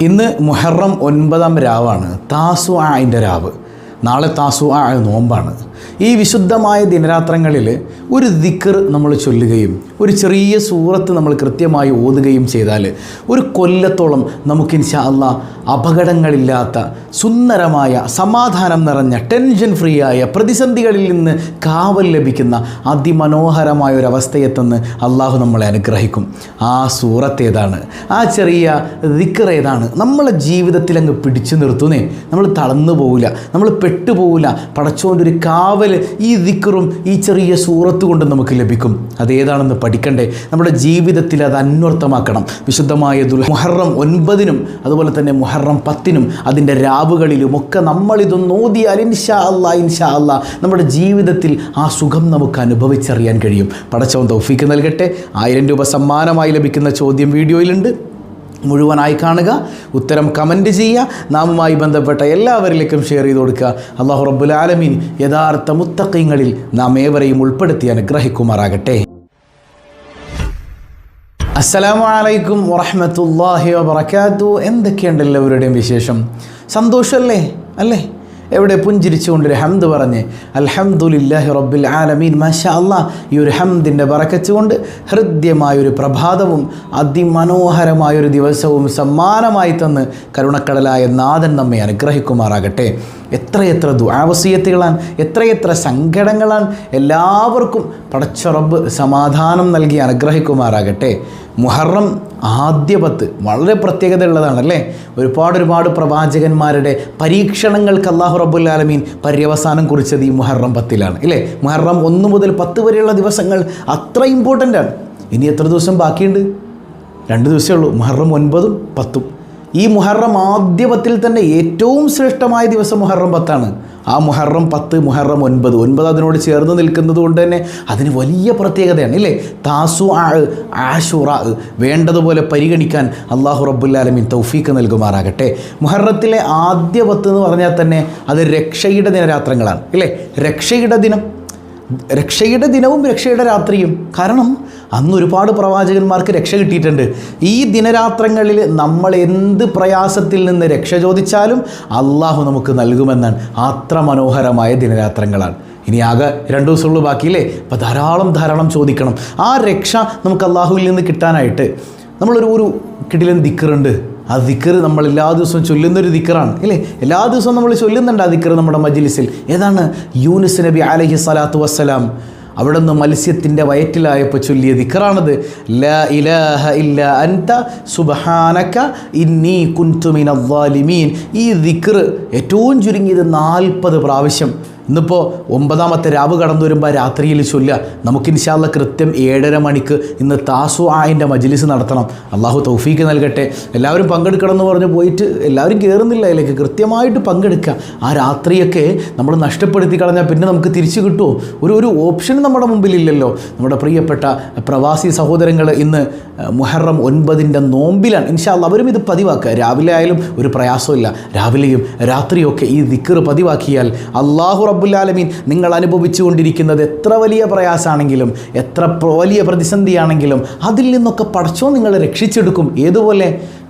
ഇന്ന് മുഹറം ഒൻപതാം രാവാണ്. താസു ആയിന്റെ രാവ്. നാളെ താസു ആ നോമ്പാണ്. ഈ വിശുദ്ധമായ ദിനരാത്രങ്ങളിൽ ഒരു ദിക്കർ നമ്മൾ ചൊല്ലുകയും ഒരു ചെറിയ സൂറത്ത് നമ്മൾ കൃത്യമായി ഓതുകയും ചെയ്താൽ ഒരു കൊല്ലത്തോളം നമുക്ക് ഇൻഷാ അല്ലാ അപകടങ്ങളില്ലാത്ത സുന്ദരമായ സമാധാനം നിറഞ്ഞ ടെൻഷൻ ഫ്രീ ആയ പ്രതിസന്ധികളിൽ നിന്ന് കാവൽ ലഭിക്കുന്ന അതിമനോഹരമായ ഒരു അവസ്ഥയെത്തെന്ന് അള്ളാഹു നമ്മളെ അനുഗ്രഹിക്കും. ആ സൂറത്ത് ഏതാണ്? ആ ചെറിയ ദിക്കർ ഏതാണ്? നമ്മളെ ജീവിതത്തിൽ അങ്ങ് പിടിച്ചു നിർത്തുന്നേ. നമ്മൾ തളർന്നു പോവില്ല. നമ്മൾ പെട്ടുപോകില്ല പടച്ചോന്റെ ഒരു കാവൽ ഈ ദിക്കറും ഈ ചെറിയ സൂറത്ത് കൊണ്ട് നമുക്ക് ലഭിക്കും. അതേതാണെന്ന് പഠിക്കണ്ടേ? നമ്മുടെ ജീവിതത്തിൽ അത് അന്വർത്ഥമാക്കണം. വിശുദ്ധമായ ദുൽ മുഹറം ഒൻപതിനും അതുപോലെ തന്നെ മുഹറം പത്തിനും അതിന്റെ രാവുകളിലും ഒക്കെ നമ്മളിതൊന്ന് ഓതിയാൽ ഇൻഷാ അല്ലാ ഇൻഷാ അല്ലാ നമ്മുടെ ജീവിതത്തിൽ ആ സുഖം നമുക്ക് അനുഭവിച്ചറിയാൻ കഴിയും. പടച്ചവൻ തൗഫീക്ക് നൽകട്ടെ. ആയിരം രൂപ സമ്മാനമായി ലഭിക്കുന്ന ചോദ്യം വീഡിയോയിലുണ്ട്. മുഴുവനായി കാണുക. ഉത്തരം കമന്റ് ചെയ്യുക. നാമുമായി ബന്ധപ്പെട്ട എല്ലാവരിലേക്കും ഷെയർ ചെയ്ത് കൊടുക്കുക. അള്ളാഹു റബ്ബുൽ ആലമീൻ യഥാർത്ഥ മുത്തക്കങ്ങളിൽ നാം ഏവരെയും ഉൾപ്പെടുത്തി അനുഗ്രഹിക്കുമാറാകട്ടെ. അസ്സലാമു അലൈക്കും വറഹമത്തല്ലാഹി വബറകാതു എന്തൊക്കെയുണ്ട് എല്ലാവരുടെയും വിശേഷം? സന്തോഷമല്ലേ? അല്ലേ? എവിടെ പുഞ്ചിരിച്ചുകൊണ്ടൊരു ഹംദ് പറഞ്ഞ് അൽഹംദുലില്ലാഹി റബ്ബിൽ ആലമീൻ. മാഷാ അള്ളാ ഈ ഒരു ഹംദിന്റെ പറക്കച്ചുകൊണ്ട് ഹൃദ്യമായൊരു പ്രഭാതവും അതിമനോഹരമായൊരു ദിവസവും സമ്മാനമായി തന്ന് കരുണക്കടലായ നാഥൻ നമ്മെ അനുഗ്രഹിക്കുമാറാകട്ടെ. എത്രയെത്ര ദുആവസീയത്തുകളാണ് എത്രയെത്ര സങ്കടങ്ങളാണ് എല്ലാവർക്കും പടച്ച റബ്ബ് സമാധാനം നൽകി അനുഗ്രഹിക്കുമാറാകട്ടെ. മുഹറം ആദ്യ പത്ത് വളരെ പ്രത്യേകത ഉള്ളതാണല്ലേ ഒരുപാട് ഒരുപാട് പ്രവാചകന്മാരുടെ പരീക്ഷണങ്ങൾക്ക് അള്ളാഹു റബ്ബുൽ ആലമീൻ പര്യവസാനം കുറിച്ചത് ഈ മുഹറം പത്തിലാണ് അല്ലേ മുഹറം ഒന്ന് മുതൽ പത്ത് വരെയുള്ള ദിവസങ്ങൾ അത്ര ഇമ്പോർട്ടന്റ് ആണ്. ഇനി എത്ര ദിവസം ബാക്കിയുണ്ട്? രണ്ട് ദിവസമേ ഉള്ളൂ. മുഹറം ഒൻപതും പത്തും. ഈ മുഹറം ആദ്യപത്തിൽ തന്നെ ഏറ്റവും ശ്രേഷ്ഠമായ ദിവസം മുഹറം പത്താണ്. ആ മുഹറം പത്ത് മുഹറം ഒൻപത്. ഒൻപത് അതിനോട് ചേർന്ന് നിൽക്കുന്നത് കൊണ്ട് തന്നെ അതിന് വലിയ പ്രത്യേകതയാണ് ഇല്ലേ? താസു ആഷുറ വേണ്ടതുപോലെ പരിഗണിക്കാൻ അള്ളാഹു റബ്ബുല്ലാലമീൻ തൗഫീക്ക് നൽകുമാറാകട്ടെ. മുഹറത്തിലെ ആദ്യ പത്ത് എന്ന് പറഞ്ഞാൽ തന്നെ അത് രക്ഷയുടെ ദിനരാത്രങ്ങളാണ് ഇല്ലേ? രക്ഷയുടെ ദിനം. രക്ഷയുടെ ദിനവും രക്ഷയുടെ രാത്രിയും. കാരണം അന്ന് ഒരുപാട് പ്രവാചകന്മാർക്ക് രക്ഷ കിട്ടിയിട്ടുണ്ട്. ഈ ദിനരാത്രങ്ങളിൽ നമ്മൾ എന്ത് പ്രയാസത്തിൽ നിന്ന് രക്ഷ ചോദിച്ചാലും അള്ളാഹു നമുക്ക് നൽകുമെന്നാണ്. അത്ര മനോഹരമായ ദിനരാത്രങ്ങളാണ്. ഇനി ആകെ രണ്ടു ദിവസമുള്ളൂ ബാക്കിയില്ലേ? അപ്പോൾ ധാരാളം ധാരാളം ചോദിക്കണം. ആ രക്ഷ നമുക്ക് അള്ളാഹുവിൽ നിന്ന് കിട്ടാനായിട്ട് നമ്മളൊരു ഒരു കിടിലൻ ദിക്കറുണ്ട്. ആ ദിക്കർ നമ്മൾ എല്ലാ ദിവസവും ചൊല്ലുന്നൊരു ദിക്കറാണ് അല്ലേ? എല്ലാ ദിവസവും നമ്മൾ ചൊല്ലുന്നുണ്ട് ആ ദിക്കർ നമ്മുടെ മജ്ലിസിൽ. ഏതാണ്? യൂനുസ് നബി അലഹി സലാത്തു വസ്സലാം അവിടെ നിന്ന് മത്സ്യത്തിന്റെ വയറ്റിലായപ്പോൾ ചൊല്ലിയ ദിക്കറാണത്. ല ഇലാഹ ഇല്ല അൻത സുബഹാനക ഇന്നി കുൻതുമിൻ അവ്വാലിമീൻ ഈ ദിക്കർ ഏറ്റവും ചുരുങ്ങിയത് നാൽപ്പത് പ്രാവശ്യം. ഇന്നിപ്പോൾ ഒമ്പതാമത്തെ രാവ് കടന്നു വരുമ്പോൾ രാത്രിയിൽ ചൊല്ലുക നമുക്ക് ഇൻഷാല്ല കൃത്യം ഏഴര മണിക്ക് ഇന്ന് താസു ആയിന്റെ മജ്ലിസ് നടത്തണം. അള്ളാഹു തൗഫീക്ക് നൽകട്ടെ. എല്ലാവരും പങ്കെടുക്കണം എന്ന് പറഞ്ഞ് പോയിട്ട് എല്ലാവരും കയറുന്നില്ല അതിലേക്ക്. കൃത്യമായിട്ട് പങ്കെടുക്കുക. ആ രാത്രിയൊക്കെ നമ്മൾ നഷ്ടപ്പെടുത്തി കളഞ്ഞാൽ പിന്നെ നമുക്ക് തിരിച്ചു കിട്ടുമോ ഒരു ഒരു ഓപ്ഷൻ നമ്മുടെ മുമ്പിലില്ലല്ലോ. നമ്മുടെ പ്രിയപ്പെട്ട പ്രവാസി സഹോദരങ്ങൾ ഇന്ന് മുഹറം ഒൻപതിന്റെ നോമ്പിലാണ്. ഇൻഷാല്ല അവരും ഇത് പതിവാക്കുക. രാവിലെ ആയാലും ഒരു പ്രയാസമില്ല രാവിലെയും രാത്രിയൊക്കെ ഈ ദിക്കർ പതിവാക്കിയാൽ അള്ളാഹു റബ്ബുല്ലാലമീൻ നിങ്ങൾ അനുഭവിച്ചു കൊണ്ടിരിക്കുന്നത് എത്ര വലിയ പ്രയാസമാണെങ്കിലും എത്ര വലിയ പ്രതിസന്ധിയാണെങ്കിലും അതിൽ നിന്നൊക്കെ പടച്ചോ നിങ്ങളെ രക്ഷിച്ചെടുക്കും. ഏതുപോലെ?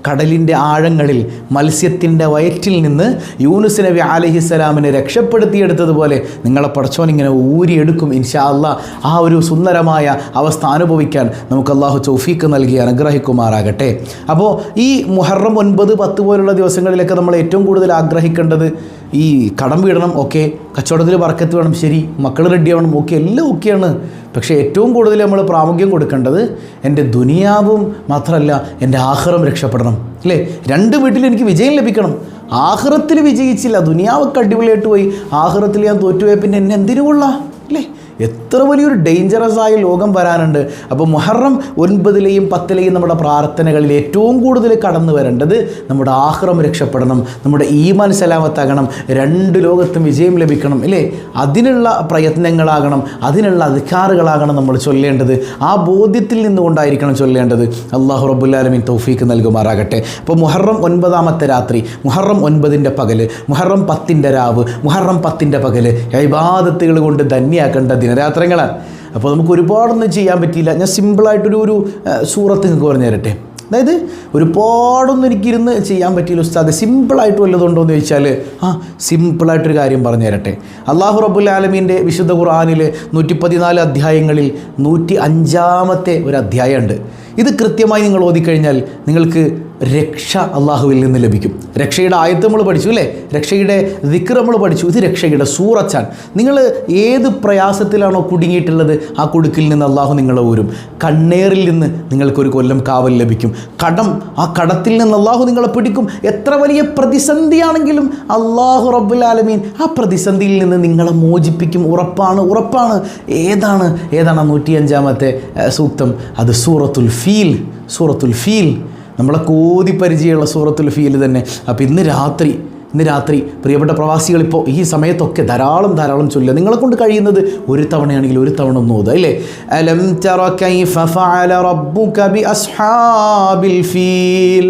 കടലിന്റെ ആഴങ്ങളിൽ മത്സ്യത്തിന്റെ വയറ്റിൽ നിന്ന് യൂനുസ് നബി അലഹിസ്സലാമിനെ രക്ഷപ്പെടുത്തിയെടുത്തതുപോലെ നിങ്ങളെ പടച്ചോൻ ഇങ്ങനെ ഊരിയെടുക്കും ഇൻഷാ അള്ളാ ആ ഒരു സുന്ദരമായ അവസ്ഥ അനുഭവിക്കാൻ നമുക്ക് അള്ളാഹു ചൗഫീക്ക് നൽകി അനുഗ്രഹിക്കുമാറാകട്ടെ. അപ്പോൾ ഈ മുഹറം ഒൻപത് പത്ത് പോലുള്ള ദിവസങ്ങളിലൊക്കെ നമ്മൾ ഏറ്റവും കൂടുതൽ ആഗ്രഹിക്കേണ്ടത് ഈ കടം വീടണം ഓക്കെ. കച്ചവടത്തിൽ വർക്കത്ത് വേണം ശരി. മക്കൾ റെഡി ആവണം ഓക്കെ. എല്ലാം ഓക്കെയാണ് പക്ഷേ ഏറ്റവും കൂടുതൽ നമ്മൾ പ്രാമുഖ്യം കൊടുക്കേണ്ടത് എന്റെ ദുനിയാവും മാത്രമല്ല എന്റെ ആഹ്റം രക്ഷപ്പെടണം. അല്ലേ? രണ്ട് വീട്ടിൽ എനിക്ക് വിജയം ലഭിക്കണം. ആഹ്റത്തിൽ വിജയിച്ചില്ല. ദുനിയാവൊക്കെ അടിപൊളിയായിട്ട് പോയി. ആഹ്റത്തിൽ ഞാൻ തോറ്റുപോയ പിന്നെ എന്നെ എന്തിനു കൊള്ളാം? അല്ലേ? എത്ര വലിയൊരു ഡേഞ്ചറസ് ആയ ലോകം വരാനുണ്ട്. അപ്പോൾ മുഹറം ഒൻപതിലെയും പത്തിലെയും നമ്മുടെ പ്രാർത്ഥനകളിൽ ഏറ്റവും കൂടുതൽ കടന്നു വരേണ്ടത് നമ്മുടെ ആഹ്റം രക്ഷപ്പെടണം നമ്മുടെ ഈമാൻ സലാമത്താകണം രണ്ട് ലോകത്തും വിജയം ലഭിക്കണം അല്ലേ അതിനുള്ള പ്രയത്നങ്ങളാകണം അതിനുള്ള അധികാറുകളാകണം നമ്മൾ ചൊല്ലേണ്ടത്. ആ ബോധ്യത്തിൽ നിന്നുകൊണ്ടായിരിക്കണം ചൊല്ലേണ്ടത്. അള്ളാഹു റബുല്ലാലമിൻ തൗഫീക്ക് നൽകുമാറാകട്ടെ. അപ്പോൾ മുഹറം ഒൻപതാമത്തെ രാത്രി മുഹറം ഒൻപതിന്റെ പകൽ മുഹറം പത്തിന്റെ രാവ് മുഹറം പത്തിന്റെ പകൽ ഇബാദത്തുകൾ കൊണ്ട് ധന്യാക്കേണ്ട ദിനരാത്രങ്ങളാണ് അപ്പോൾ നമുക്ക് ഒരുപാടൊന്നും ചെയ്യാൻ പറ്റിയില്ല. ഞാൻ സിമ്പിളായിട്ടൊരു ഒരു സൂറത്ത് നിങ്ങൾക്ക് പറഞ്ഞു തരട്ടെ. അതായത് ഒരുപാടൊന്നും എനിക്കിരുന്ന് ചെയ്യാൻ പറ്റിയില്ല ഉസ്താദ്. സിമ്പിളായിട്ട് വല്ലതുണ്ടോ എന്ന് ചോദിച്ചാൽ ആ സിമ്പിളായിട്ടൊരു കാര്യം പറഞ്ഞു തരട്ടെ. അള്ളാഹു റബ്ബുൽ ആലമീന്റെ വിശുദ്ധ ഖുർആാനിൽ നൂറ്റി പതിനാല് അധ്യായങ്ങളിൽ നൂറ്റി അഞ്ചാമത്തെ ഒരു അധ്യായമുണ്ട്. ഇത് കൃത്യമായി നിങ്ങൾ ഓതിക്കഴിഞ്ഞാൽ നിങ്ങൾക്ക് രക്ഷ അള്ളാഹുവിൽ നിന്ന് ലഭിക്കും. രക്ഷയുടെ ആയത്ത് നമ്മൾ പഠിച്ചു അല്ലേ? രക്ഷയുടെ ദിക്ർ നമ്മൾ പഠിച്ചു. ഇത് രക്ഷയുടെ സൂറച്ചാൻ നിങ്ങൾ ഏത് പ്രയാസത്തിലാണോ കുടുങ്ങിയിട്ടുള്ളത് ആ കുടുക്കിൽ നിന്ന് അള്ളാഹു നിങ്ങളെ ഊരും. കണ്ണേറിൽ നിന്ന് നിങ്ങൾക്കൊരു കൊല്ലം കാവൽ ലഭിക്കും. കടം ആ കടത്തിൽ നിന്ന് അള്ളാഹു നിങ്ങളെ പിടിക്കും. എത്ര വലിയ പ്രതിസന്ധിയാണെങ്കിലും അള്ളാഹു റബ്ബുൽ ആലമീൻ ആ പ്രതിസന്ധിയിൽ നിന്ന് നിങ്ങളെ മോചിപ്പിക്കും. ഉറപ്പാണ് ഉറപ്പാണ്. ഏതാണ്? ഏതാണ് നൂറ്റിയഞ്ചാമത്തെ സൂക്തം? അത് സൂറത്തുൽ ഫീൽ സൂറത്തുൽ ഫീൽ. നമ്മളെ കോതി പരിചയമുള്ള സൂറത്തുൽ ഫീൽ തന്നെ. അപ്പോൾ ഇന്ന് രാത്രി ഇന്ന് രാത്രി പ്രിയപ്പെട്ട പ്രവാസികൾ ഇപ്പോൾ ഈ സമയത്തൊക്കെ ധാരാളം ധാരാളം ചൊല്ലുക നിങ്ങളെ കൊണ്ട് കഴിയുന്നത് ഒരു തവണയാണെങ്കിൽ ഒരു തവണ ഒന്ന് ഓതുക അല്ലേ അലം തറ കൈഫ ഫഅല റബ്ബുക ബി അസ്ഹാബിൽ ഫീൽ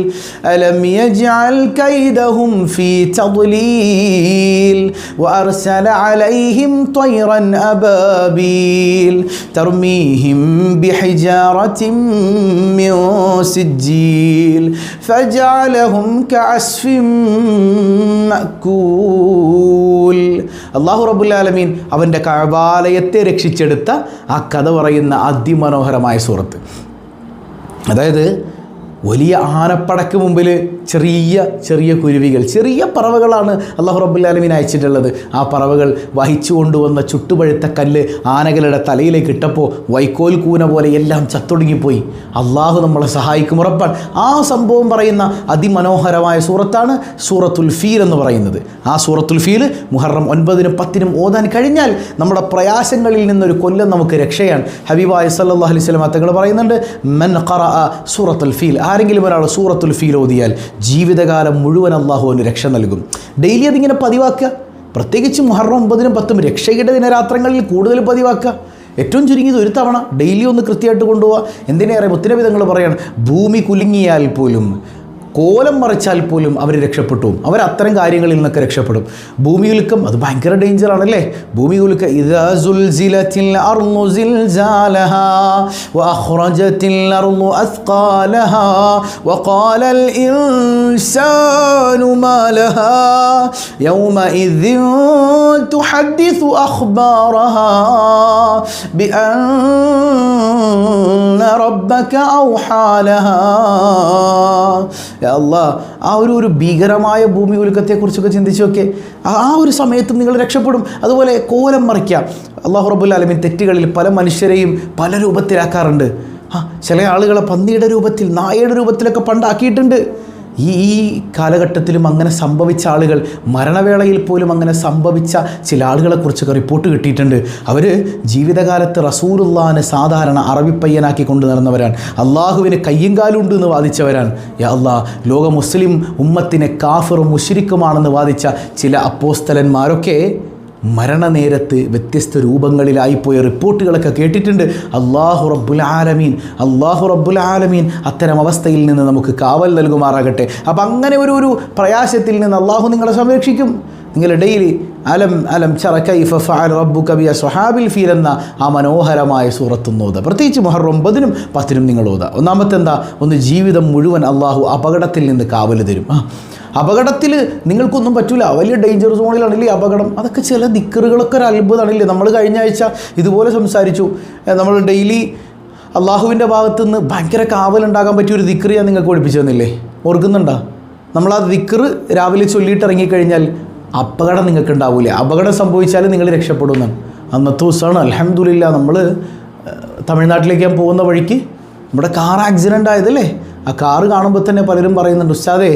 അലം യജ്അൽ കൈദഹും ഫീ തദ്ലീൽ وأرسل عليهم طيرا أبابيل ترميهم بحجارة من سجيل فجعلهم كعصف മഅകൂൽ അള്ളാഹു റബുല്ലാലമീൻ അവന്റെ കഴബാലയത്തെ രക്ഷിച്ചെടുത്ത ആ കഥ പറയുന്ന അതിമനോഹരമായ സൂറത്ത്. അതായത് വലിയ ആനപ്പടക്ക് മുമ്പിൽ ചെറിയ ചെറിയ കുരുവികൾ ചെറിയ പറവകളാണ് അള്ളാഹു റബ്ബുല്ലാലമീൻ അയച്ചിട്ടുള്ളത്. ആ പറവകൾ വഹിച്ചു കൊണ്ടുവന്ന ചുട്ടുപഴുത്ത കല്ല് ആനകളുടെ തലയിലേക്ക് ഇട്ടപ്പോൾ വൈക്കോൽ കൂന പോലെ എല്ലാം ചത്തൊടുങ്ങിപ്പോയി. അള്ളാഹു നമ്മളെ സഹായിക്കും ഉറപ്പാണ് ആ സംഭവം പറയുന്ന അതിമനോഹരമായ സൂറത്താണ് സൂറത്തുൽ ഫീൽ എന്ന് പറയുന്നത്. ആ സൂറത്തുൽ ഫീൽ മുഹറം ഒൻപതിനും പത്തിനും ഓതാൻ കഴിഞ്ഞാൽ നമ്മുടെ പ്രയാസങ്ങളിൽ നിന്നൊരു കൊല്ലം നമുക്ക് രക്ഷയാണ്. ഹബീബായ സല്ലല്ലാഹു അലൈഹി വസല്ലം തങ്ങൾ പറയുന്നുണ്ട് മെൻ ഖറ സൂറത്തുൽ ഫീൽ. ആരെങ്കിലും ഒരാൾ സൂറത്തുൽ ഫീൽ ഓതിയാൽ ജീവിതകാലം മുഴുവൻ അള്ളാഹുവിന് രക്ഷ നൽകും. ഡെയിലി അതിങ്ങനെ പതിവാക്കുക. പ്രത്യേകിച്ച് മുഹറം ഒമ്പതിനും പത്തും രക്ഷയുടെ ദിനരാത്രങ്ങളിൽ കൂടുതൽ പതിവാക്കുക. ഏറ്റവും ചുരുങ്ങിയത് ഒരു തവണ ഡെയിലി ഒന്ന് കൃത്യമായിട്ട് കൊണ്ടുപോവുക. എന്തിനേറെ മുത്തിനബി തങ്ങൾ പറയാണ് ഭൂമി കുലുങ്ങിയാൽ പോലും കോലം മറിച്ചാൽ പോലും അവർ രക്ഷപ്പെട്ടു അവർ അത്തരം കാര്യങ്ങളിൽ നിന്നൊക്കെ രക്ഷപ്പെടും ഭൂമി ഉലുക്കം അത് ഭയങ്കര ഡേഞ്ചർ ആണല്ലേ ഭൂമി ഉലുക്കം ഇദാ സുൽസിലത്തിൽ അർളു സിൽസാലഹാ വഅഖ്റജത്തിൽ അർളു അസ്ഖാലഹാ വഖാലൽ ഇൻസാനു മാ ലഹാ യൗമഇദ്ദിൻ തുഹദ്ദിസു അഖ്ബാറഹാ بأن ربك أوحى لها യാ അല്ലാ ആ ഒരു ഒരു ഭീകരമായ ഭൂമി ഉൽക്കത്തെക്കുറിച്ചൊക്കെ ചിന്തിച്ചു നോക്കെ ആ ഒരു സമയത്തും നിങ്ങൾ രക്ഷപ്പെടും. അതുപോലെ കോലം മറിക്കുക അള്ളാഹു റബ്ബുൽ ആലമീൻ തെറ്റുകളിൽ പല മനുഷ്യരെയും പല രൂപത്തിലാക്കാറുണ്ട്. ആ ചില ആളുകളെ പന്നിയുടെ രൂപത്തിൽ നായയുടെ രൂപത്തിലൊക്കെ പണ്ടാക്കിയിട്ടുണ്ട്. ഈ ഈ കാലഘട്ടത്തിലും അങ്ങനെ സംഭവിച്ച ആളുകൾ മരണവേളയിൽ പോലും അങ്ങനെ സംഭവിച്ച ചില ആളുകളെക്കുറിച്ചൊക്കെ റിപ്പോർട്ട് കിട്ടിയിട്ടുണ്ട്. അവർ ജീവിതകാലത്ത് റസൂലുള്ളാനെ സാധാരണ അറബിപ്പയ്യനാക്കി കൊണ്ടു നടന്നവരാണ്. അള്ളാഹുവിന് കയ്യും കാലും ഉണ്ട് എന്ന് വാദിച്ചവരാണ്. യാ അള്ളാ ലോക മുസ്ലിം ഉമ്മത്തിനെ കാഫറും മുഷിരിക്കുമാണെന്ന് വാദിച്ച ചില അപ്പോസ്തലന്മാരൊക്കെ മരണനേരത്ത് വ്യത്യസ്ത രൂപങ്ങളിലായിപ്പോയ റിപ്പോർട്ടുകളൊക്കെ കേട്ടിട്ടുണ്ട്. അള്ളാഹു റബ്ബുൽ ആലമീൻ അള്ളാഹു റബ്ബുൽ ആലമീൻ അത്തരം അവസ്ഥയിൽ നിന്ന് നമുക്ക് കാവൽ നൽകുമാറാകട്ടെ. അപ്പം അങ്ങനെ ഒരു ഒരു പ്രയാസത്തിൽ നിന്ന് അള്ളാഹു നിങ്ങളെ സംരക്ഷിക്കും. നിങ്ങളുടെ ഡെയിലി അലം അലം ചറക്കൈഫ ഫഅൽ റബ്ബു കബിയ സ്വഹാബിൽ ഫീൽ എന്ന ആ മനോഹരമായ സൂറത്തൊന്ന് ഓതുക പ്രത്യേകിച്ച് മൊഹർ ഒമ്പതിനും പത്തിനും നിങ്ങൾ ഓത. ഒന്നാമത്തെ എന്താ ഒന്ന് ജീവിതം മുഴുവൻ അള്ളാഹു അപകടത്തിൽ നിന്ന് കാവൽ തരും. ആ അപകടത്തിൽ നിങ്ങൾക്കൊന്നും പറ്റില്ല വലിയ ഡേഞ്ചർ സോണിലാണല്ലേ അപകടം. അതൊക്കെ ചില ദിക്കറുകളൊക്കെ ഒരു അത്ഭുതമാണില്ലേ നമ്മൾ കഴിഞ്ഞ ആഴ്ച ഇതുപോലെ സംസാരിച്ചു. നമ്മൾ ഡെയിലി അള്ളാഹുവിന്റെ ഭാഗത്തു നിന്ന് ഭയങ്കര കാവലുണ്ടാകാൻ പറ്റിയ ഒരു ദിക്കറ് ഞാൻ നിങ്ങൾക്ക് പഠിപ്പിച്ചു തന്നില്ലേ? ഓർക്കുന്നുണ്ടോ? നമ്മൾ ആ ദിക്കറ് രാവിലെ ചൊല്ലിയിട്ട് ഇറങ്ങിക്കഴിഞ്ഞാൽ അപകടം നിങ്ങൾക്ക് ഉണ്ടാവില്ല അപകടം സംഭവിച്ചാൽ നിങ്ങൾ രക്ഷപ്പെടുമെന്നാണ് അന്നത്തെ ദിവസമാണ് അലഹമില്ല നമ്മൾ തമിഴ്നാട്ടിലേക്ക് ഞാൻ പോകുന്ന വഴിക്ക് നമ്മുടെ കാർ ആക്സിഡന്റ് ആയതല്ലേ? ആ കാറ് കാണുമ്പോൾ തന്നെ പലരും പറയുന്നുണ്ട് ഉസ്താദേ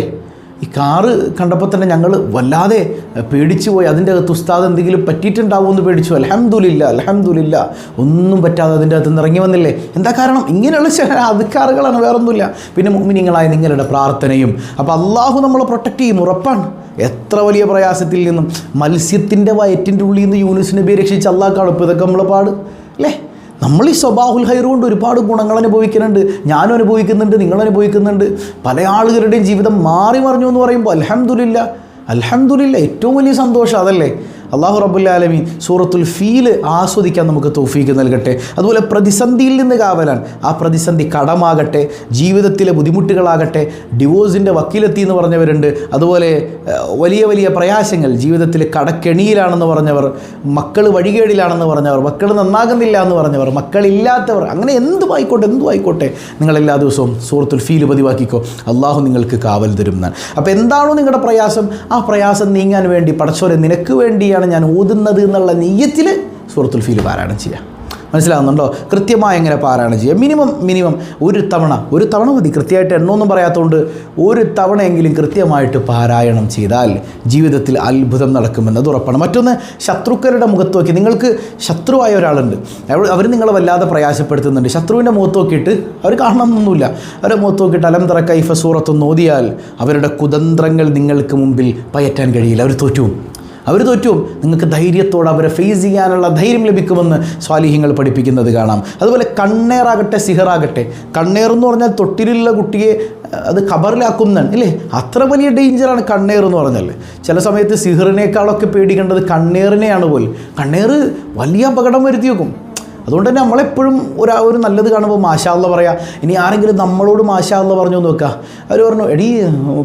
ഈ കാറ് കണ്ടപ്പോൾ തന്നെ ഞങ്ങൾ വല്ലാതെ പേടിച്ചു പോയി. അതിന്റെ അകത്ത് ഉസ്താദ് എന്തെങ്കിലും പറ്റിയിട്ടുണ്ടാവുമെന്ന് പേടിച്ചു. അലഹമുല്ല അലഹമുല്ല ഒന്നും പറ്റാതെ അതിന്റെ അകത്ത് ഇറങ്ങി വന്നില്ലേ? എന്താ കാരണം? ഇങ്ങനെയുള്ള ചില അധികാറുകളാണ് വേറൊന്നുമില്ല. പിന്നെ മുമിനിങ്ങളായ നിങ്ങളുടെ പ്രാർത്ഥനയും. അപ്പോൾ അള്ളാഹു നമ്മളെ പ്രൊട്ടക്റ്റ് ചെയ്യും ഉറപ്പാണ്. എത്ര വലിയ പ്രയാസത്തിൽ നിന്നും മത്സ്യത്തിന്റെ വയറ്റിന്റെ ഉള്ളിൽ നിന്ന് യൂനുസ് നബിയെ രക്ഷിച്ച അള്ളാഹ് ഇപ്പോൾ ഇതൊക്കെ നമ്മളെ പാട് അല്ലേ? നമ്മൾ ഈ സ്വബാഹുൽ ഹൈർ കൊണ്ട് ഒരുപാട് ഗുണങ്ങൾ അനുഭവിക്കുന്നുണ്ട്. ഞാനും അനുഭവിക്കുന്നുണ്ട് നിങ്ങൾ അനുഭവിക്കുന്നുണ്ട്. പല ആളുകളുടെയും ജീവിതം മാറി മറിഞ്ഞു എന്ന് പറയുമ്പോൾ അലഹമുല്ല അലഹമുല്ല ഏറ്റവും വലിയ സന്തോഷം അതല്ലേ? അള്ളാഹു റബുല്ലാലമീൻ സൂറത്തുൽ ഫീൽ ആസ്വദിക്കാൻ നമുക്ക് തോഫീക്ക് നൽകട്ടെ. അതുപോലെ പ്രതിസന്ധിയിൽ നിന്ന് കാവലാൻ ആ പ്രതിസന്ധി കടമാകട്ടെ ജീവിതത്തിലെ ബുദ്ധിമുട്ടുകളാകട്ടെ ഡിവോഴ്സിന്റെ വക്കീലെത്തി എന്ന് പറഞ്ഞവരുണ്ട്. അതുപോലെ വലിയ വലിയ പ്രയാസങ്ങൾ ജീവിതത്തിൽ കടക്കെണിയിലാണെന്ന് പറഞ്ഞവർ മക്കൾ വഴികേടിലാണെന്ന് പറഞ്ഞവർ മക്കൾ നന്നാകുന്നില്ല എന്ന് പറഞ്ഞവർ മക്കളില്ലാത്തവർ അങ്ങനെ എന്തും ആയിക്കോട്ടെ എന്തും ആയിക്കോട്ടെ നിങ്ങൾ എല്ലാ ദിവസവും സൂറത്തുൽ ഫീൽ പതിവാക്കിക്കോ. അള്ളാഹു നിങ്ങൾക്ക് കാവൽ തരും എന്നാണ് അപ്പോൾ എന്താണോ നിങ്ങളുടെ പ്രയാസം? ആ പ്രയാസം നീങ്ങാൻ വേണ്ടി പടച്ചോരെ നിനക്ക് വേണ്ടിയാണ് ഞാൻ ഓതുന്നത് എന്നുള്ള നെയ്യത്തിൽ സൂറത്തുൽ ഫീൽ പാരായണം ചെയ്യുക. മനസ്സിലാകുന്നുണ്ടോ കൃത്യമായി എങ്ങനെ പാരായണം ചെയ്യുക. മിനിമം മിനിമം ഒരു തവണ ഒരു തവണ മതി. കൃത്യമായിട്ട് എണ്ണമൊന്നും പറയാത്തതുകൊണ്ട് ഒരു തവണയെങ്കിലും കൃത്യമായിട്ട് പാരായണം ചെയ്താൽ ജീവിതത്തിൽ അത്ഭുതം നടക്കുമെന്നത് ഉറപ്പാണ്. മറ്റൊന്ന് ശത്രുക്കളുടെ മുഖത്ത് നോക്കി. നിങ്ങൾക്ക് ശത്രുവായ ഒരാളുണ്ട്. അവർ നിങ്ങളെ വല്ലാതെ പ്രയാസപ്പെടുത്തുന്നുണ്ട്. ശത്രുവിന്റെ മുഖത്ത് നോക്കിയിട്ട് അവർ കാണണമെന്നൊന്നുമില്ല അവരുടെ മുഖത്ത് നോക്കിയിട്ട് അലം തറ കൈഫ അവരുടെ കുതന്ത്രങ്ങൾ നിങ്ങൾക്ക് മുമ്പിൽ പയറ്റാൻ കഴിയില്ല. അവർ തോറ്റും അവർ തോറ്റും നിങ്ങൾക്ക് ധൈര്യത്തോടെ അവരെ ഫേസ് ചെയ്യാനുള്ള ധൈര്യം ലഭിക്കുമെന്ന് സ്വാലിഹ്യങ്ങൾ പഠിപ്പിക്കുന്നത് കാണാം. അതുപോലെ കണ്ണേറാകട്ടെ സിഹറാകട്ടെ. കണ്ണേർ എന്ന് പറഞ്ഞാൽ തൊട്ടിലുള്ള കുട്ടിയെ അത് കബറിലാക്കുന്നതാണ് ഇല്ലേ? അത്ര വലിയ ഡേഞ്ചറാണ് കണ്ണേർ എന്ന് പറഞ്ഞാൽ. ചില സമയത്ത് സിഹറിനേക്കാളൊക്കെ പേടിക്കേണ്ടത് കണ്ണേറിനെയാണ് പോലും. കണ്ണേർ വലിയ അപകടം വരുത്തി വെക്കും അതുകൊണ്ട് തന്നെ നമ്മളെപ്പോഴും ഒരു ഒരു നല്ലത് കാണുമ്പോൾ മാഷാള്ള പറയാം ഇനി ആരെങ്കിലും നമ്മളോട് മാഷാള്ള പറഞ്ഞു എന്ന് വെക്കുക അവർ പറഞ്ഞു എടി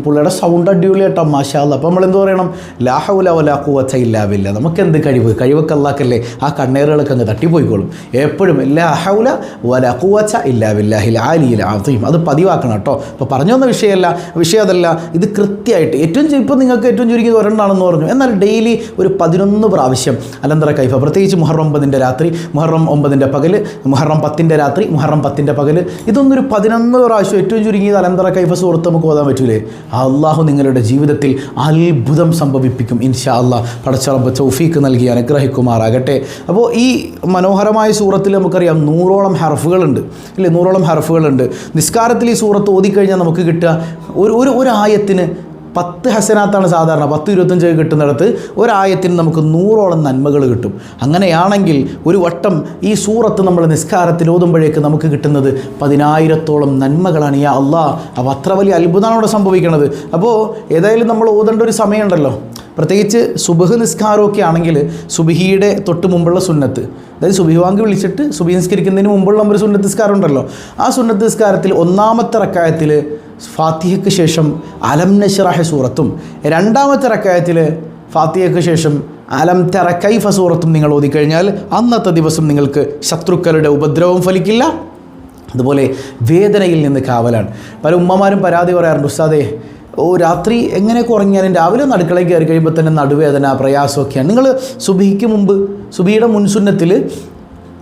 പുള്ളിയുടെ സൗണ്ട് അടിപൊളി കേട്ടോ മാഷാള്ള അപ്പോൾ നമ്മൾ എന്ത് പറയണം? ലാഹുല വലാ ഇല്ലാവില്ല നമുക്ക് എന്ത് കഴിവ്? കഴിവൊക്കെ അല്ലാക്കല്ലേ ആ കണ്ണേറുകളൊക്കെ അങ്ങ് തട്ടിപ്പോയിക്കോളും. എപ്പോഴും ലാഹുല വലക്കുവച്ച കൂവച്ച ഇല്ലാവില്ലാഹിൽ ആലിയിൽ ആദ്യം അത് പതിവാക്കണം കേട്ടോ. അപ്പോൾ പറഞ്ഞു വന്ന വിഷയമല്ല വിഷയം അതല്ല. ഇത് കൃത്യമായിട്ട് ഏറ്റവും ഇപ്പം നിങ്ങൾക്ക് ഏറ്റവും ചുരുക്കി ഒരെണ്ണാണെന്ന് പറഞ്ഞു. എന്നാൽ ഡെയിലി ഒരു പതിനൊന്ന് പ്രാവശ്യം അലന്തര കൈഫ. പ്രത്യേകിച്ച് മുഹറം ഒമ്പതിന്റെ രാത്രി മുഹറം ഒമ്പതിന്റെ പകൽ മുഹറം പത്തിന്റെ രാത്രി മുഹറം പത്തിന്റെ പകൽ ഇതൊന്നൊരു പതിനൊന്ന് പ്രാവശ്യം ഏറ്റവും ചുരുങ്ങിയ തലന്തറ കൈഫസ് ഓർത്ത് നമുക്ക് ഓതാൻ പറ്റൂലേ? അള്ളാഹു നിങ്ങളുടെ ജീവിതത്തിൽ അത്ഭുതം സംഭവിപ്പിക്കും ഇൻഷാ അള്ളാഹ് പടച്ചറമ്പ് ചൗഫീക്ക് നൽകി അനുഗ്രഹിക്കുമാറാകട്ടെ. അപ്പോൾ ഈ മനോഹരമായ സൂറത്തിൽ നമുക്കറിയാം നൂറോളം ഹർഫുകളുണ്ട്. ഇല്ലേ? നൂറോളം ഹർഫുകളുണ്ട്. നിസ്കാരത്തിൽ ഈ സൂറത്ത് ഓതിക്കഴിഞ്ഞാൽ നമുക്ക് കിട്ടുക ഒരു ഒരു ആയത്തിന് പത്ത് ഹസനാത്താണ് സാധാരണ. പത്ത് ഇരുപത്തഞ്ച് കിട്ടുന്നിടത്ത് ഒരായത്തിന് നമുക്ക് നൂറോളം നന്മകൾ കിട്ടും. അങ്ങനെയാണെങ്കിൽ ഒരു വട്ടം ഈ സൂറത്ത് നമ്മൾ നിസ്കാരത്തിൽ ഓതുമ്പോഴേക്ക് നമുക്ക് കിട്ടുന്നത് പതിനായിരത്തോളം നന്മകളാണ്. യാ അള്ളാ അപ്പോൾ അത്ര വലിയ അത്ഭുതമാണ് അവിടെ സംഭവിക്കുന്നത്. അപ്പോൾ ഏതായാലും നമ്മൾ ഓതേണ്ട ഒരു സമയമുണ്ടല്ലോ. പ്രത്യേകിച്ച് സുബഹ് നിസ്കാരമൊക്കെ ആണെങ്കിൽ സുബിഹിയുടെ തൊട്ട് മുമ്പുള്ള സുന്നത്ത്. അതായത് സുബിഹി വാങ്ക് വിളിച്ചിട്ട് സുബി നിസ്കരിക്കുന്നതിന് മുമ്പുള്ള ഒരു സുന്നത്ത് നിസ്കാരം ഉണ്ടല്ലോ ആ സുന്നത്ത് നിസ്കാരത്തിൽ ഒന്നാമത്തെ റക്കായത്തിൽ ഫാത്തിഹയ്ക്ക് ശേഷം അലം നഷറാഹ സൂറത്തും രണ്ടാമത്തെ റക്കായത്തിൽ ഫാത്തിഹയ്ക്ക് ശേഷം അലം തെറ കൈഫ സൂറത്തും നിങ്ങൾ ഓതിക്കഴിഞ്ഞാൽ അന്നത്തെ ദിവസം നിങ്ങൾക്ക് ശത്രുക്കളുടെ ഉപദ്രവം ഫലിക്കില്ല. അതുപോലെ വേദനയിൽ നിന്ന് കാവലാണ്. പല ഉമ്മമാരും പരാതി പറയാറുണ്ട് ഉസ്താദേ ഓ രാത്രി എങ്ങനെയൊക്കെ ഉറങ്ങിയാലും രാവിലെ ഒന്ന് കയറി കഴിയുമ്പോൾ തന്നെ നടുവേദന പ്രയാസമൊക്കെയാണ്. നിങ്ങൾ സുബിക്ക് മുമ്പ് സുബിയുടെ മുൻസുന്നത്തിൽ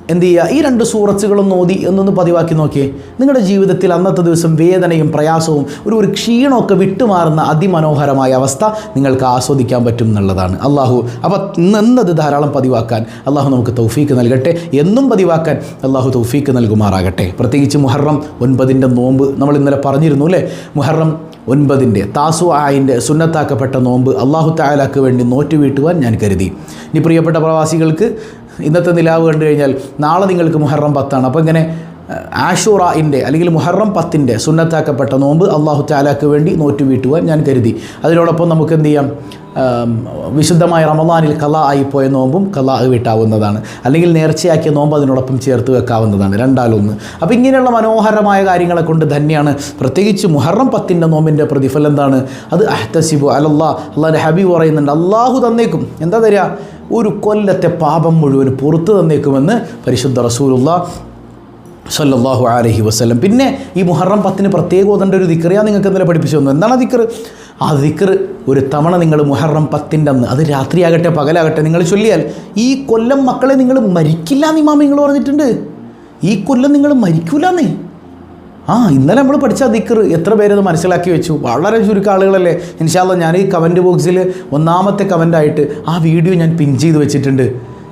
എന്ത് ചെയ്യുക ഈ രണ്ട് സൂറച്ചുകളും നോതി എന്നൊന്ന് പതിവാക്കി നോക്കിയേ. നിങ്ങളുടെ ജീവിതത്തിൽ അന്നത്തെ ദിവസം വേദനയും പ്രയാസവും ഒരു ഒരു ക്ഷീണമൊക്കെ വിട്ടുമാറുന്ന അതിമനോഹരമായ അവസ്ഥ നിങ്ങൾക്ക് ആസ്വദിക്കാൻ പറ്റും എന്നുള്ളതാണ്. അള്ളാഹു അപ്പോൾ ഇന്നത് ധാരാളം പതിവാക്കാൻ അള്ളാഹു നമുക്ക് തൗഫീക്ക് നൽകട്ടെ. എന്നും പതിവാക്കാൻ അള്ളാഹു തൗഫീക്ക് നൽകുമാറാകട്ടെ. പ്രത്യേകിച്ച് മുഹറം ഒൻപതിന്റെ നോമ്പ് നമ്മൾ ഇന്നലെ പറഞ്ഞിരുന്നു അല്ലേ? മുഹറം ഒൻപതിന്റെ താസു ആയിന്റെ സുന്നത്താക്കപ്പെട്ട നോമ്പ് അള്ളാഹു തായാലാക്ക് വേണ്ടി നോറ്റ് വീട്ടുവാൻ ഞാൻ കരുതി. ഇനി പ്രിയപ്പെട്ട പ്രവാസികൾക്ക് ഇന്നത്തെ നിലാവ് കണ്ടു കഴിഞ്ഞാൽ നാളെ നിങ്ങൾക്ക് മുഹറം പത്താണ്. അപ്പോൾ ഇങ്ങനെ ആഷുറയിന്റെ അല്ലെങ്കിൽ മുഹറം പത്തിന്റെ സുന്നത്താക്കപ്പെട്ട നോമ്പ് അള്ളാഹു താലാക്ക് വേണ്ടി നോറ്റു വീട്ടുവാൻ ഞാൻ കരുതി. അതിനോടൊപ്പം നമുക്ക് എന്ത് ചെയ്യാം? വിശുദ്ധമായ റമദാനിൽ കല ആയിപ്പോയ നോമ്പും കല വീട്ടാവുന്നതാണ്. അല്ലെങ്കിൽ നേർച്ചയാക്കിയ നോമ്പ് അതിനോടൊപ്പം ചേർത്ത് വെക്കാവുന്നതാണ്. രണ്ടാലൊന്ന്. അപ്പോൾ ഇങ്ങനെയുള്ള മനോഹരമായ കാര്യങ്ങളെ കൊണ്ട് തന്നെയാണ് പ്രത്യേകിച്ച് മുഹറം പത്തിന്റെ നോമ്പിന്റെ പ്രതിഫലം എന്താണ്? അത് അഹ്തസിബു അലല്ലാ അള്ളാഹ് ഹബീബ് പറയുന്നുണ്ട് അള്ളാഹു തന്നേക്കും. എന്താ തരിക ഒരു കൊല്ലത്തെ പാപം മുഴുവൻ പുറത്തു തന്നേക്കുമെന്ന് പരിശുദ്ധ റസൂലുള്ള സല്ലല്ലാഹു അലൈഹി വസല്ലം. പിന്നെ ഈ മുഹറം പത്തിന് പ്രത്യേകം ഓതേണ്ട ഒരു ദിക്കറിയാ നിങ്ങൾക്ക് ഇന്നലെ പഠിപ്പിച്ചു തന്നു. എന്താണ് ദിക്കർ ആ ദിക്കർ ഒരു തവണ നിങ്ങൾ മുഹറം പത്തിന്റെ അന്ന് അത് രാത്രിയാകട്ടെ പകലാകട്ടെ നിങ്ങൾ ചൊല്ലിയാൽ ഈ കൊല്ലം മക്കളെ നിങ്ങൾ മരിക്കില്ല എന്ന് ഇമാമ നിങ്ങൾ പറഞ്ഞിട്ടുണ്ട്. ഈ കൊല്ലം നിങ്ങൾ മരിക്കൂലെന്നേ ആ ഇന്നലെ നമ്മൾ പഠിച്ച ദിക്കർ എത്ര പേരത് മനസ്സിലാക്കി വെച്ചു? വളരെ ചുരുക്കം ആളുകളല്ലേ. ഇൻഷാല്ല ഞാൻ ഈ കമന്റ് ബോക്സിൽ ഒന്നാമത്തെ കമന്റായിട്ട് ആ വീഡിയോ ഞാൻ പിൻ ചെയ്ത് വെച്ചിട്ടുണ്ട്.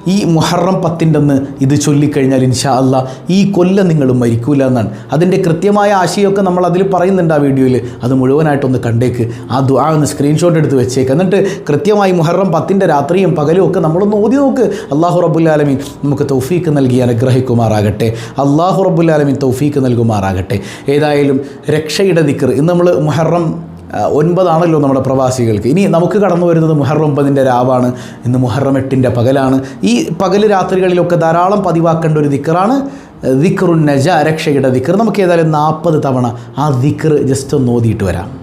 ഈ മുഹറം പത്തിന്റെ അന്ന് ഇത് ചൊല്ലിക്കഴിഞ്ഞാൽ ഇൻഷാ അല്ല ഈ കൊല്ലം നിങ്ങൾ മരിക്കൂല എന്നാണ്. അതിന്റെ കൃത്യമായ ആശയമൊക്കെ നമ്മൾ അതിൽ പറയുന്നുണ്ട് ആ വീഡിയോയിൽ. അത് മുഴുവനായിട്ടൊന്ന് കണ്ടേക്ക്. ആ ദുആ ഒന്ന് സ്ക്രീൻഷോട്ട് എടുത്ത് വെച്ചേക്ക്. എന്നിട്ട് കൃത്യമായി മുഹറം പത്തിന്റെ രാത്രിയും പകലും ഒക്കെ നമ്മളൊന്ന് ഓതി നോക്ക്. അള്ളാഹു റബുല്ലാലമീൻ നമുക്ക് തൗഫീക്ക് നൽകി അനുഗ്രഹിക്കുമാറാകട്ടെ. അള്ളാഹു റബുല്ലാലമീൻ തൗഫീക്ക് നൽകുമാറാകട്ടെ. ഏതായാലും രക്ഷയുടെ ദിക്കർ ഇന്ന് നമ്മൾ മുഹറം ഒൻപതാണല്ലോ നമ്മുടെ പ്രവാസികൾക്ക്. ഇനി നമുക്ക് കടന്നു വരുന്നത് മുഹറം ഒമ്പതിന്റെ രാവാണ്. ഇന്ന് മുഹറം എട്ടിന്റെ പകലാണ്. ഈ പകൽ രാത്രികളിലൊക്കെ ധാരാളം പതിവാക്കേണ്ട ഒരു ദിക്കറാണ് ദിക്റുൻ നജ രക്ഷയുടെ ദിക്കർ. നമുക്ക് ഏതായാലും നാൽപ്പത് തവണ ആ ദിക്കർ ജസ്റ്റ് ഒന്ന് ഓതിയിട്ട് വരാം.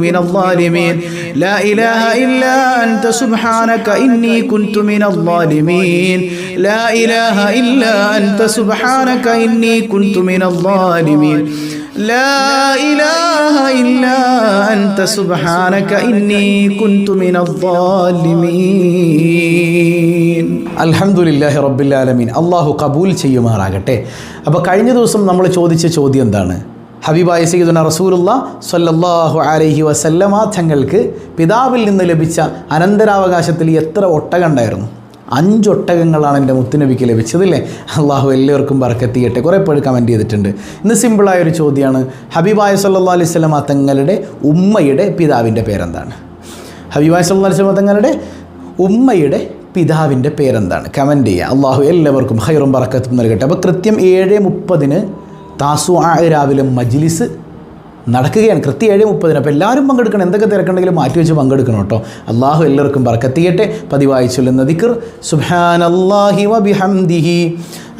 من الظالمين لا إله إلا أنت سبحانك إني كنت من الظالمين لا إله إلا أنت سبحانك إني كنت من الظالمين لا إله إلا أنت سبحانك إني كنت من الظالمين അൽഹംദുലില്ലാഹി റബ്ബിൽ ആലമീൻ അള്ളാഹു കബൂൽ ചെയ്യുമാറാകട്ടെ അപ്പോൾ കഴിഞ്ഞ ദിവസം നമ്മൾ ചോദിച്ച ചോദ്യം എന്താണ് ഹബീബായ സയ്യിദുന റസൂലുള്ള സല്ലല്ലാഹു അലൈഹി വസല്ലമ തങ്ങൾക്ക് പിതാവിൽ നിന്ന് ലഭിച്ച അനന്തരാവകാശത്തിൽ എത്ര ഒട്ടകം ഉണ്ടായിരുന്നു? അഞ്ചൊട്ടകങ്ങളാണ് എന്റെ മുത്തുനബിക്ക് ലഭിച്ചതില്ലേ? അള്ളാഹു എല്ലാവർക്കും ബർക്കത്തിയട്ടെ കുറേ പേര് കമന്റ് ചെയ്തിട്ടുണ്ട്. ഇന്ന് സിമ്പിളായ ഒരു ചോദ്യമാണ് ഹബീബായ സല്ലാ അലൈഹി സ്വലമ തങ്ങളുടെ ഉമ്മയുടെ പിതാവിന്റെ പേരെന്താണ്? ഹബീബായ സല്ലാ അലൈഹി സ്വലമ തങ്ങളുടെ ഉമ്മയുടെ പിതാവിന്റെ പേരെന്താണ്? കമന്റ് ചെയ്യുക. അള്ളാഹു എല്ലാവർക്കും ഹൈറും പറക്കത്തും നൽകട്ടെ. അപ്പോൾ കൃത്യം ഏഴ് മുപ്പതിന് താസു ആ രാവിലെ മജ്ലിസ് നടക്കുകയാണ്. കൃത്യം ഏഴ് മുപ്പതിന്. അപ്പോൾ എല്ലാവരും പങ്കെടുക്കണം. എന്തൊക്കെ തിരക്കുണ്ടെങ്കിലും മാറ്റി വെച്ച് പങ്കെടുക്കണം കേട്ടോ. അള്ളാഹു എല്ലാവർക്കും പറക്കത്തിയട്ടെ പതിവായി ചൊല്ലുന്ന ദിക്കർ അള്ളാഹി വബിഹംദിഹി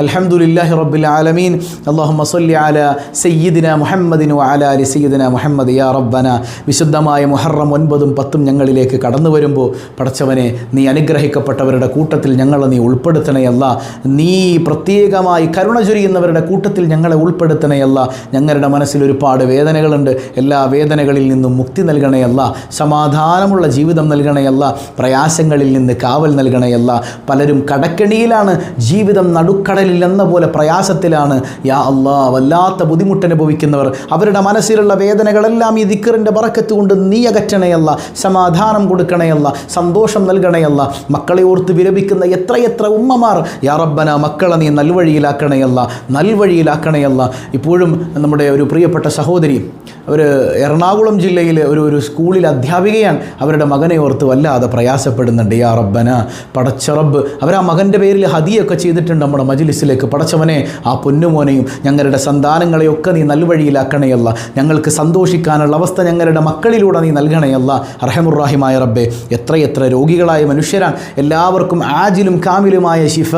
അലഹമുല്ലാഹി റബ്ബിൽ ആലമീൻ. അള്ളാഹു മസല്ലി ആല സയ്യിദിന മുഹമ്മദിനു ആല അലി സയ്യിദിന മുഹമ്മദ്. യാ റബ്ബന വിശുദ്ധമായ മുഹറം ഒൻപതും പത്തും ഞങ്ങളിലേക്ക് കടന്നു വരുമ്പോൾ പടച്ചവനെ നീ അനുഗ്രഹിക്കപ്പെട്ടവരുടെ കൂട്ടത്തിൽ ഞങ്ങളെ നീ ഉൾപ്പെടുത്തണയല്ല നീ പ്രത്യേകമായി കരുണ ചൊരിയുന്നവരുടെ കൂട്ടത്തിൽ ഞങ്ങളെ ഉൾപ്പെടുത്തണയല്ല ഞങ്ങളുടെ മനസ്സിൽ ഒരുപാട് വേദനകളുണ്ട്. എല്ലാ വേദനകളിൽ നിന്നും മുക്തി നൽകണയല്ല സമാധാനമുള്ള ജീവിതം നൽകണയല്ല പ്രയാസങ്ങളിൽ നിന്ന് കാവൽ നൽകണയല്ല പലരും കടക്കണിയിലാണ് ജീവിതം നടുക്കടലിൽ എന്ന പോലെ പ്രയാസത്തിലാണ് യാ അള്ളാ വല്ലാത്ത ബുദ്ധിമുട്ടനുഭവിക്കുന്നവർ. അവരുടെ മനസ്സിലുള്ള വേദനകളെല്ലാം ഈ ദിക്കറിന്റെ പറക്കത്ത് കൊണ്ട് നീ അകറ്റണയല്ല സമാധാനം കൊടുക്കണയല്ല സന്തോഷം നൽകണയല്ല. മക്കളെ ഓർത്ത് വിലപിക്കുന്ന എത്രയെത്ര ഉമ്മമാർ യാ മക്കളെ നീ നൽവഴിയിലാക്കണയല്ല നൽവഴിയിലാക്കണയല്ല. ഇപ്പോഴും നമ്മുടെ ഒരു പ്രിയപ്പെട്ട സഹോദരി ഒരു എറണാകുളം ജില്ലയിലെ ഒരു ഒരു സ്കൂളിൽ അധ്യാപികയാണ് അവരുടെ മകനെ ഓർത്ത് വല്ലാതെ പ്രയാസപ്പെടുന്നുണ്ട് യാ റബ്ബന പടച്ച റബ്ബ് അവർ ആ മകന്റെ പേരിൽ ഹതിയൊക്കെ ചെയ്തിട്ടുണ്ട് നമ്മുടെ മജിലിസിലേക്ക്. പടച്ചവനെ ആ പൊന്നുമോനെയും ഞങ്ങളുടെ സന്താനങ്ങളെയൊക്കെ നീ നൽവഴിയിലാക്കണയല്ല. ഞങ്ങൾക്ക് സന്തോഷിക്കാനുള്ള അവസ്ഥ ഞങ്ങളുടെ മക്കളിലൂടെ നീ നൽകണയല്ല. അർഹമുറാഹിമായ റബ്ബെ എത്രയെത്ര രോഗികളായ മനുഷ്യരാണ്. എല്ലാവർക്കും ആജിലും കാമിലുമായ ഷിഫ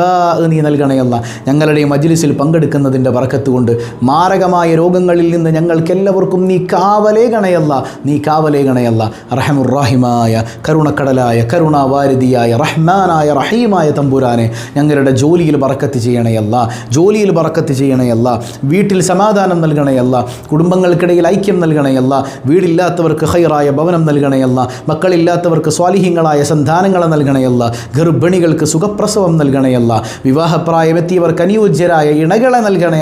നീ നൽകണയല്ല. ഞങ്ങളുടെ മജിലിസിൽ പങ്കെടുക്കുന്നതിന്റെ വറക്കത്തുകൊണ്ട് മാരകമായ രോഗങ്ങളിൽ നിന്ന് ഞങ്ങൾക്കെല്ലാവർക്കും നീ കാവലേ ഗണയല്ല നീ കാവലേ ഗണയല്ല റഹമുറാഹിമായ കരുണക്കടലായ കരുണാവാരിതിയായ റഹ്മാനായ റഹീമായ തമ്പുരാനെ ഞങ്ങളുടെ ജോലിയിൽ ബറക്കത്ത് ചെയ്യണയല്ല ജോലിയിൽ ബറക്കത്ത് ചെയ്യണയല്ല വീട്ടിൽ സമാധാനം നൽകണയല്ല കുടുംബങ്ങൾക്കിടയിൽ ഐക്യം നൽകണയല്ല വീടില്ലാത്തവർക്ക് ഹൈറായ ഭവനം നൽകണയല്ല മക്കളില്ലാത്തവർക്ക് സ്വാലിഹ്യങ്ങളായ സന്താനങ്ങളെ നൽകണയല്ല ഗർഭിണികൾക്ക് സുഖപ്രസവം നൽകണയല്ല വിവാഹപ്രായമെത്തിയവർക്ക് അനുയോജ്യരായ ഇണകളെ നൽകണേ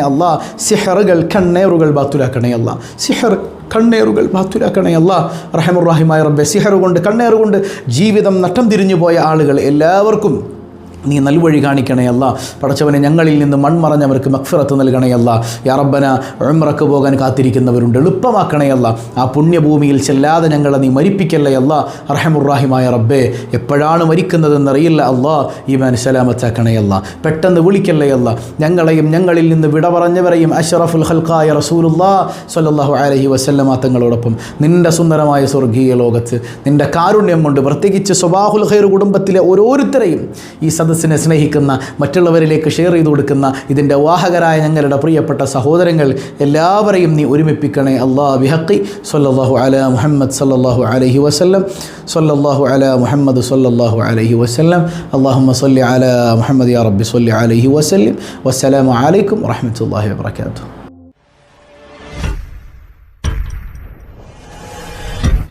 സിഹറുകൾ കണ്ണേറുകൾ ബാത്തുലാക്കണയല്ല. സിഹർ കണ്ണേറുകൾ മാത്തുരാക്കണേ അല്ല. റഹമുറാഹിമായ റബ്ബെ. സിഹറുകൊണ്ട് കണ്ണേറുകൊണ്ട് ജീവിതം നട്ടം തിരിഞ്ഞു പോയ ആളുകൾ എല്ലാവർക്കും നീ നൽവഴി കാണിക്കണേ അല്ല. പടച്ചവനെ ഞങ്ങളിൽ നിന്ന് മൺമറഞ്ഞവർക്ക് മക്ഫിറത്ത് നൽകണേ അല്ല. യാറബ്ബന ഉഴമ്രക്ക് പോകാൻ കാത്തിരിക്കുന്നവരുണ്ട്. എളുപ്പമാക്കണേ അല്ല. ആ പുണ്യഭൂമിയിൽ ചെല്ലാതെ ഞങ്ങളെ നീ മരിപ്പിക്കല്ലേ അല്ല. റഹമുറാഹിമായ റബ്ബേ എപ്പോഴാണ് മരിക്കുന്നതെന്നറിയില്ല അല്ലാ. ഈമാൻ സലാമത്താക്കണേ അല്ല. പെട്ടെന്ന് വിളിക്കല്ലേ അല്ല. ഞങ്ങളെയും ഞങ്ങളിൽ നിന്ന് വിട പറഞ്ഞവരെയും അഷറഫുൽ ഹൽക്കായ റസൂലുല്ലാ സല്ലാഹു അലഹി വസല്ലമ തങ്ങളോടൊപ്പം. നിന്റെ സുന്ദരമായ സ്വർഗീയ ലോകത്ത് നിന്റെ കാരുണ്യം കൊണ്ട് പ്രത്യേകിച്ച് സ്വബാഹുൽ ഖൈർ കുടുംബത്തിലെ ഓരോരുത്തരെയും ഈ സദസ്സിനെ സ്നേഹിക്കുന്ന മറ്റുള്ളവരിലേക്ക് ഷെയർ ചെയ്തു കൊടുക്കുന്ന ഇതിന്റെ വാഹകരായ ഞങ്ങളുടെ പ്രിയപ്പെട്ട സഹോദരങ്ങൾ എല്ലാവരെയും നീ ഒരുമിപ്പിക്കണേ. അള്ളാ ബിഹക്കി സല്ലല്ലാഹു അല മുഹമ്മദ് സല്ലാഹു അലഹി വസല്ലം. സല്ലല്ലാഹു അല മുഹമ്മദ് സല്ലല്ലാഹു അലഹി വസല്ലം. അള്ളാഹുമ്മ സല്ലി അല മുഹമ്മദ് യാ റബ്ബി സല്ലി അലൈഹി വസല്ലം. വസ്സലാമു അലൈക്കും വാത്തു